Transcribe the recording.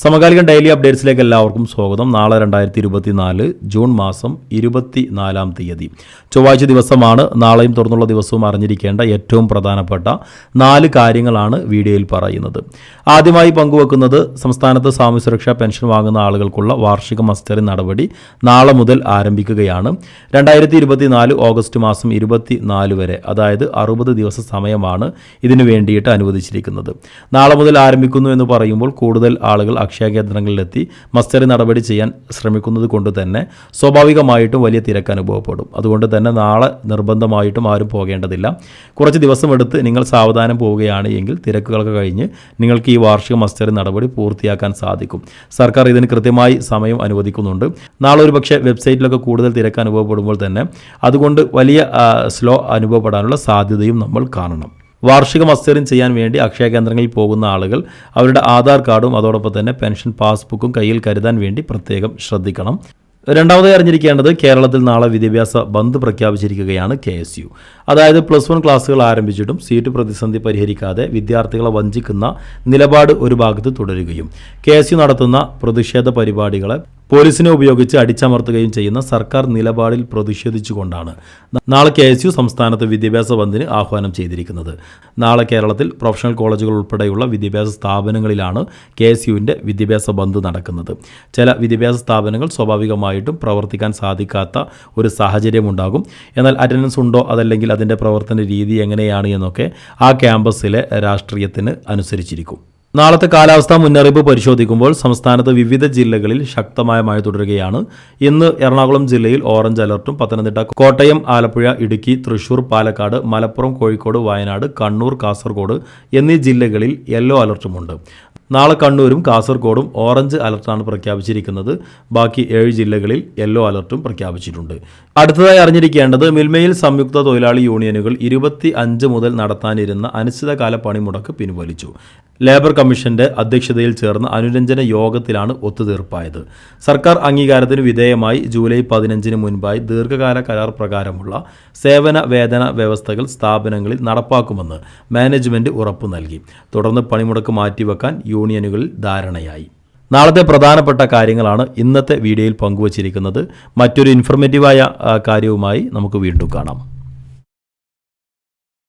സമകാലിക ഡെയിലി അപ്ഡേറ്റ്സിലേക്ക് എല്ലാവർക്കും സ്വാഗതം. നാളെ രണ്ടായിരത്തി ഇരുപത്തി നാല് ജൂൺ മാസം ഇരുപത്തി നാലാം തീയതി. ചൊവ്വാഴ്ച ദിവസമാണ് നാളെയും തുറന്നുള്ള ദിവസവും അറിഞ്ഞിരിക്കേണ്ട ഏറ്റവും പ്രധാനപ്പെട്ട നാല് കാര്യങ്ങളാണ് വീഡിയോയിൽ പറയുന്നത്. ആദ്യമായി പങ്കുവെക്കുന്നത് സംസ്ഥാനത്ത് സാമൂഹ്യ സുരക്ഷാ പെൻഷൻ വാങ്ങുന്ന ആളുകൾക്കുള്ള വാർഷിക മസ്റ്ററി നടപടി നാളെ മുതൽ ആരംഭിക്കുകയാണ്. രണ്ടായിരത്തി ഇരുപത്തി നാല് ഓഗസ്റ്റ് മാസം ഇരുപത്തി നാല് വരെ അതായത് അറുപത് ദിവസ സമയമാണ് ഇതിനു വേണ്ടിയിട്ട് അനുവദിച്ചിരിക്കുന്നത്. നാളെ മുതൽ ആരംഭിക്കുന്നു എന്ന് പറയുമ്പോൾ കൂടുതൽ ആളുകൾ അക്ഷയ കേന്ദ്രങ്ങളിലെത്തി മസ്റ്ററി നടപടി ചെയ്യാൻ ശ്രമിക്കുന്നത് കൊണ്ട് തന്നെ സ്വാഭാവികമായിട്ടും വലിയ തിരക്ക് അനുഭവപ്പെടും. അതുകൊണ്ട് തന്നെ നാളെ നിർബന്ധമായിട്ടും ആരും പോകേണ്ടതില്ല. കുറച്ച് ദിവസമെടുത്ത് നിങ്ങൾ സാവധാനം പോവുകയാണ് എങ്കിൽ തിരക്കുകളൊക്കെ കഴിഞ്ഞ് നിങ്ങൾക്ക് ഈ വാർഷിക മസ്റ്ററി നടപടി പൂർത്തിയാക്കാൻ സാധിക്കും. സർക്കാർ ഇതിന് കൃത്യമായി സമയം അനുവദിക്കുന്നുണ്ട്. നാളെ ഒരു പക്ഷേ വെബ്സൈറ്റിലൊക്കെ കൂടുതൽ തിരക്ക് അനുഭവപ്പെടുമ്പോൾ തന്നെ അതുകൊണ്ട് വലിയ സ്ലോ അനുഭവപ്പെടാനുള്ള സാധ്യതയും നമ്മൾ കാണണം. വാർഷിക മസ്തറിൻ ചെയ്യാൻ വേണ്ടി അക്ഷയ കേന്ദ്രങ്ങളിൽ പോകുന്ന ആളുകൾ അവരുടെ ആധാർ കാർഡും അതോടൊപ്പം തന്നെ പെൻഷൻ പാസ്ബുക്കും കയ്യിൽ കരുതാൻ വേണ്ടി പ്രത്യേകം ശ്രദ്ധിക്കണം. രണ്ടാമതായി അറിഞ്ഞിരിക്കേണ്ടത് കേരളത്തിൽ നാളെ വിദ്യാഭ്യാസ ബന്ദ് പ്രഖ്യാപിച്ചിരിക്കുകയാണ് കെ എസ് യു. അതായത് പ്ലസ് വൺ ക്ലാസ്സുകൾ ആരംഭിച്ചിട്ടും സീറ്റ് പ്രതിസന്ധി പരിഹരിക്കാതെ വിദ്യാർത്ഥികളെ വഞ്ചിക്കുന്ന നിലപാട് ഒരു ഭാഗത്ത് തുടരുകയും കെ എസ് യു നടത്തുന്ന പ്രതിഷേധ പരിപാടികളെ പോലീസിനെ ഉപയോഗിച്ച് അടിച്ചമർത്തുകയും ചെയ്യുന്ന സർക്കാർ നിലപാടിൽ പ്രതിഷേധിച്ചുകൊണ്ടാണ് നാളെ കെ എസ് യു സംസ്ഥാനത്ത് വിദ്യാഭ്യാസ ബന്ദിന് ആഹ്വാനം ചെയ്തിരിക്കുന്നത്. നാളെ കേരളത്തിൽ പ്രൊഫഷണൽ കോളേജുകൾ ഉൾപ്പെടെയുള്ള വിദ്യാഭ്യാസ സ്ഥാപനങ്ങളിലാണ് കെ എസ് യുവിന്റെ വിദ്യാഭ്യാസ ബന്ദ് നടക്കുന്നത്. ചില വിദ്യാഭ്യാസ സ്ഥാപനങ്ങൾ സ്വാഭാവികമായിട്ടും പ്രവർത്തിക്കാൻ സാധിക്കാത്ത ഒരു സാഹചര്യമുണ്ടാകും. എന്നാൽ അറ്റൻഡൻസ് ഉണ്ടോ അതല്ലെങ്കിൽ അതിന്റെ പ്രവർത്തന രീതി എങ്ങനെയാണ് എന്നൊക്കെ ആ ക്യാമ്പസിലെ രാഷ്ട്രീയത്തിന് അനുസരിച്ചിരിക്കും. നാളത്തെ കാലാവസ്ഥാ മുന്നറിയിപ്പ് പരിശോധിക്കുമ്പോൾ സംസ്ഥാനത്ത് വിവിധ ജില്ലകളിൽ ശക്തമായ മഴ തുടരുകയാണ്. ഇന്ന് എറണാകുളം ജില്ലയിൽ ഓറഞ്ച് അലർട്ടും പത്തനംതിട്ട കോട്ടയം ആലപ്പുഴ ഇടുക്കി തൃശൂർ പാലക്കാട് മലപ്പുറം കോഴിക്കോട് വയനാട് കണ്ണൂർ കാസർഗോഡ് എന്നീ ജില്ലകളിൽ യെല്ലോ അലർട്ടുമുണ്ട്. നാളെ കണ്ണൂരും കാസർഗോഡും ഓറഞ്ച് അലർട്ടാണ് പ്രഖ്യാപിച്ചിരിക്കുന്നത്. ബാക്കി ഏഴ് ജില്ലകളിൽ യെല്ലോ അലർട്ടും പ്രഖ്യാപിച്ചിട്ടുണ്ട്. അടുത്തതായി അറിഞ്ഞിരിക്കേണ്ടത് മിൽമയിൽ സംയുക്ത തൊഴിലാളി യൂണിയനുകൾ ഇരുപത്തി അഞ്ച് മുതൽ നടത്താനിരുന്ന അനിശ്ചിതകാല പണിമുടക്ക് പിൻവലിച്ചു. ലേബർ കമ്മീഷന്റെ അധ്യക്ഷതയിൽ ചേർന്ന അനുരഞ്ജന യോഗത്തിലാണ് ഒത്തുതീർപ്പായത്. സർക്കാർ അംഗീകാരത്തിന് വിധേയമായി ജൂലൈ പതിനഞ്ചിന് മുൻപായി ദീർഘകാല കരാർ പ്രകാരമുള്ള സേവന വേതന വ്യവസ്ഥകൾ സ്ഥാപനങ്ങളിൽ നടപ്പാക്കുമെന്ന് മാനേജ്മെന്റ് ഉറപ്പു നൽകി. തുടർന്ന് പണിമുടക്ക് മാറ്റിവെക്കാൻ യൂണിയനുകളിൽ ധാരണയായി. നാളത്തെ പ്രധാനപ്പെട്ട കാര്യങ്ങളാണ് ഇന്നത്തെ വീഡിയോയിൽ പങ്കുവച്ചിരിക്കുന്നത്. മറ്റൊരു ഇൻഫർമേറ്റീവായ കാര്യവുമായി നമുക്ക് വീണ്ടും കാണാം.